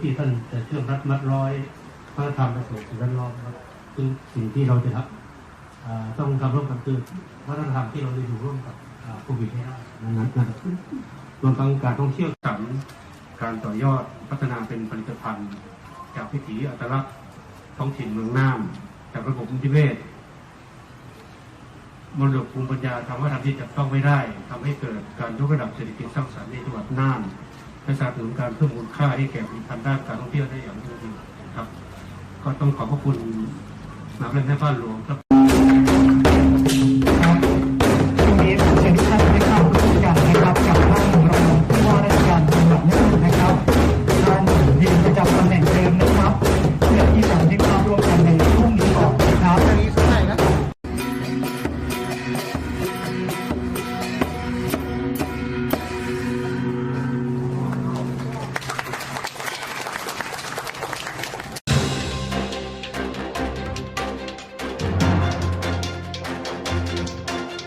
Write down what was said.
ที่ท่านจะเชื่อมรัดมัดร้อยวัฒนธรรมและสิ่งแวดล้อมครับคือสิ่งที่เราจะทำต้องทำร่วมกันคือวัฒนธรรมที่เราได้อยู่ร่วมกับโควิดให้ได้นั้นนะครับรวมทั้งการท่องเที่ยวสังการต่อยอดพัฒนาเป็นผลิตภัณฑ์ จากวิถีอัตลักษณ์ท้องถิ่นเมืองน่านจากระบบนิเวศมรดกภูมิปัญญาทางวัฒนธรรมที่จับต้องไม่ได้ทำให้เกิดการยกระดับเศรษฐกิจสร้างสรรค์ในจังหวัดน่าน และสนับสนุนการเพิ่มมูลค่าให้แก่ผลิตภัณฑ์ด้านการท่องเที่ยวได้อย่างยั่งยืนครับ ก็ต้องขอบพระคุณสำนักเล่นแม่บ้านหลวงครับ